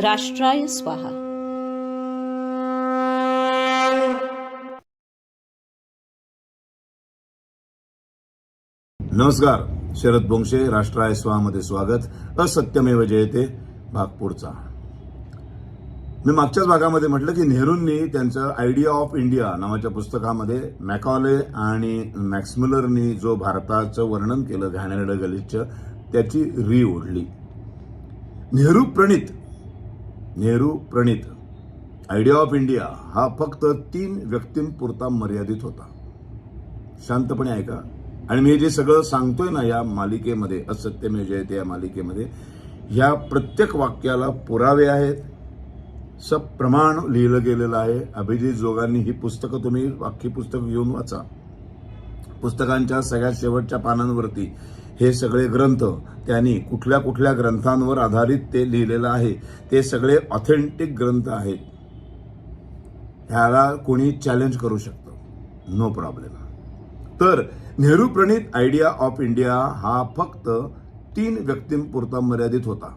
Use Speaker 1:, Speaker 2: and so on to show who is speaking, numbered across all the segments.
Speaker 1: राष्ट्राय स्वाहा.
Speaker 2: नमस्कार. शरद बोंगशे राष्ट्राय स्वामध्ये स्वागत. असत्यमेव जयते भाग पुढचा मी मागच्याच भागामध्ये म्हटलं की नेहरूंनी त्यांचं आयडिया ऑफ इंडिया नावाच्या पुस्तकामध्ये मॅकॉले आणि मॅक्समुलरनी जो भारताचं वर्णन केलं घाणेरडं गलिच्छ त्याची री ओढली. नेहरू प्रणित नेहरू प्रणित. आयडिया ऑफ इंडिया हा फक्त तीन व्यक्तींपुरता मर्यादित होता. शांतपणे ऐका. आणि मी जे सगळं सांगतोय ना या मालिकेमध्ये असत्यमेव जयते या मालिकेमध्ये या प्रत्येक वाक्याला पुरावे आहेत. सप्रमाण लिहिलं गेलेलं आहे. अभिजित जोगांनी ही पुस्तकं तुम्ही वाक्य पुस्तक घेऊन वाचा. पुस्तकांच्या सगळ्या शेवटच्या पानांवरती हे सगळे ग्रंथ त्यांनी कुठल्या कुठल्या ग्रंथांवर आधारित ते लिहिलेलं आहे ते सगळे ऑथेंटिक ग्रंथ आहेत. ह्याला कोणी चॅलेंज करू शकतं. नो प्रॉब्लेम तर नेहरू प्रणित आयडिया ऑफ इंडिया हा फक्त तीन व्यक्तींपुरता मर्यादित होता.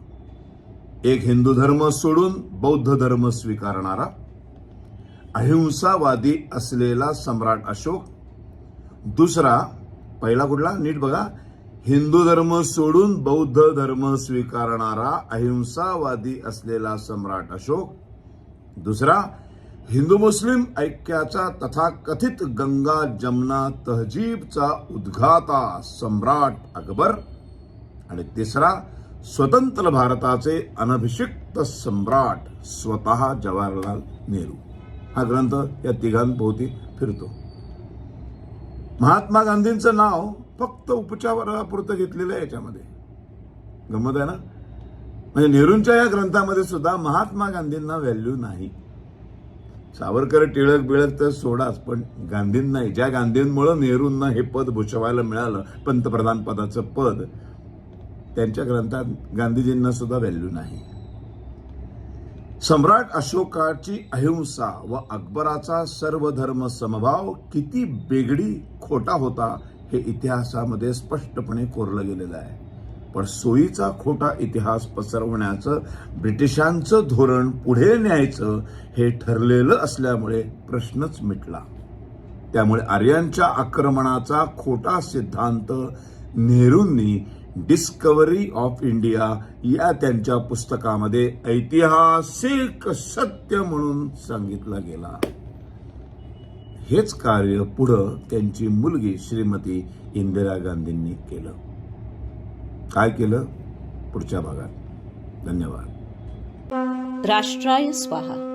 Speaker 2: एक हिंदू धर्म सोडून बौद्ध धर्म स्वीकारणारा अहिंसावादी असलेला सम्राट अशोक. दुसरा पहिला कुठला? नीट बघा. हिंदू धर्म सोडून बौद्ध धर्म स्वीकारणारा अहिंसावादी असलेला सम्राट अशोक. दुसरा हिंदू मुस्लिम ऐक्याचा तथाकथित गंगा जमना तहजीबचा उद्घाता सम्राट अकबर. आणि तिसरा स्वतंत्र भारताचे अनभिषिक्त सम्राट स्वतः जवाहरलाल नेहरू. हा ग्रंथ या तिघांभोवती फिरतो. महात्मा गांधींचं नाव फक्त उपचारापुरतं घेतलेलं आहे याच्यामध्ये. गमत आहे ना? म्हणजे नेहरूंच्या या ग्रंथामध्ये सुद्धा महात्मा गांधींना व्हॅल्यू नाही. सावरकर टिळक बिळक तर सोडाच पण गांधींना ज्या गांधींमुळं नेहरूंना हे पद भूषवायला मिळालं पंतप्रधान पदाचं पद त्यांच्या ग्रंथात गांधीजींना सुद्धा व्हॅल्यू नाही. सम्राट अशोकाची अहिंसा व अकबराचा सर्व धर्म समभाव किती बेगडी खोटा होता हे इतिहासामध्ये स्पष्टपणे कोरलं गेलेलं आहे. पण सोयीचा खोटा इतिहास पसरवण्याचं ब्रिटिशांचं धोरण पुढे न्यायचं हे ठरलेलं असल्यामुळे प्रश्नच मिटला. त्यामुळे आर्यांच्या आक्रमणाचा खोटा सिद्धांत नेहरूंनी डिस्कवरी ऑफ इंडिया या त्यांच्या पुस्तकामध्ये ऐतिहासिक सत्य म्हणून सांगितला गेला. हेच कार्य पुढं त्यांची मुलगी श्रीमती इंदिरा गांधींनी केलं. काय केलं? पुढच्या भागात. धन्यवाद.
Speaker 1: राष्ट्राय स्वाहा.